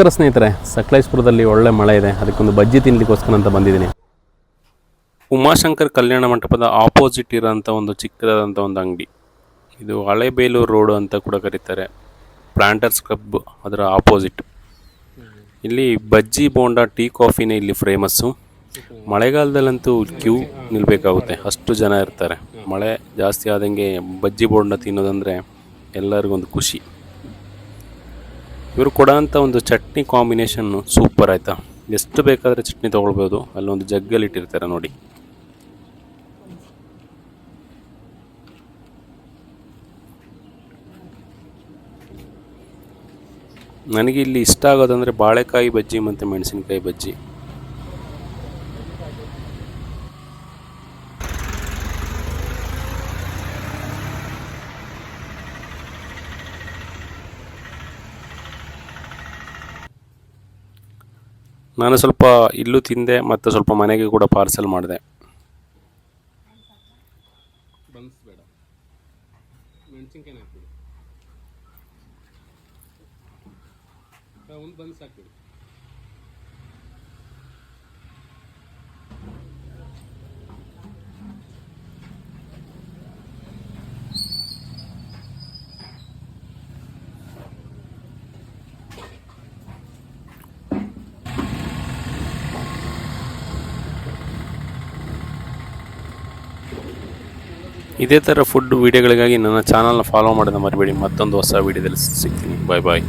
ನಮಸ್ಕಾರ ಸ್ನೇಹಿತರೆ, ಸಕಲೇಶ್ಪುರದಲ್ಲಿ ಒಳ್ಳೆ ಮಳೆ ಇದೆ. ಅದಕ್ಕೊಂದು ಬಜ್ಜಿ ತಿನ್ನಲಿಕ್ಕೋಸ್ಕರ ಅಂತ ಬಂದಿದ್ದೀನಿ. ಉಮಾಶಂಕರ್ ಕಲ್ಯಾಣ ಮಂಟಪದ ಆಪೋಸಿಟ್ ಇರೋಂಥ ಒಂದು ಚಿಕ್ಕದಾದಂಥ ಒಂದು ಅಂಗಡಿ. ಇದು ಹಳೆಬೇಲೂರು ರೋಡು ಅಂತ ಕೂಡ ಕರೀತಾರೆ. ಪ್ಲಾಂಟರ್ಸ್ ಕ್ಲಬ್ ಅದರ ಆಪೋಸಿಟ್ ಇಲ್ಲಿ ಬಜ್ಜಿ, ಬೋಂಡ, ಟೀ, ಕಾಫಿನೇ ಇಲ್ಲಿ ಫೇಮಸ್ಸು ಮಳೆಗಾಲದಲ್ಲಂತೂ ಕ್ಯೂ ನಿಲ್ಲಬೇಕಾಗುತ್ತೆ ಅಷ್ಟು ಜನ ಇರ್ತಾರೆ. ಮಳೆ ಜಾಸ್ತಿ ಆದಂಗೆ ಬಜ್ಜಿ, ಬೋಂಡ ತಿನ್ನೋದಂದರೆ ಎಲ್ಲರಿಗೊಂದು ಖುಷಿ. ಇವರು ಕೊಡೋಂಥ ಒಂದು ಚಟ್ನಿ ಕಾಂಬಿನೇಷನ್ನು ಸೂಪರ್ ಆಯಿತಾ? ಎಷ್ಟು ಬೇಕಾದರೆ ಚಟ್ನಿ ತೊಗೊಳ್ಬೋದು? ಅಲ್ಲೊಂದು ಜಗ್ಗಲ್ಲಿ ಇಟ್ಟಿರ್ತಾರೆ ನೋಡಿ. ನನಗೆ ಇಲ್ಲಿ ಇಷ್ಟ ಆಗೋದಂದರೆ ಬಾಳೆಕಾಯಿ ಬಜ್ಜಿ ಮತ್ತು ಮೆಣಸಿನಕಾಯಿ ಬಜ್ಜಿ. ನಾನು ಸ್ವಲ್ಪ ಇಲ್ಲೂ ತಿಂದೆ ಮತ್ತು ಸ್ವಲ್ಪ ಮನೆಗೆ ಕೂಡ ಪಾರ್ಸೆಲ್ ಮಾಡಿದೆ. ಒಂದು ಬನ್ಸ್ ಹಾಕ್ಬಿಡಿ. ಇದೇ ಥರ ಫುಡ್ ವೀಡಿಯೋಗಳಿಗಾಗಿ ನನ್ನ ಚಾನಲ್ನ ಫಾಲೋ ಮಾಡೋದು ಮರಿಬೇಡಿ. ಮತ್ತೊಂದು ಹೊಸ ವೀಡಿಯೋದಲ್ಲಿ ಸಿಗ್ತೀನಿ. ಬಾಯ್ ಬಾಯ್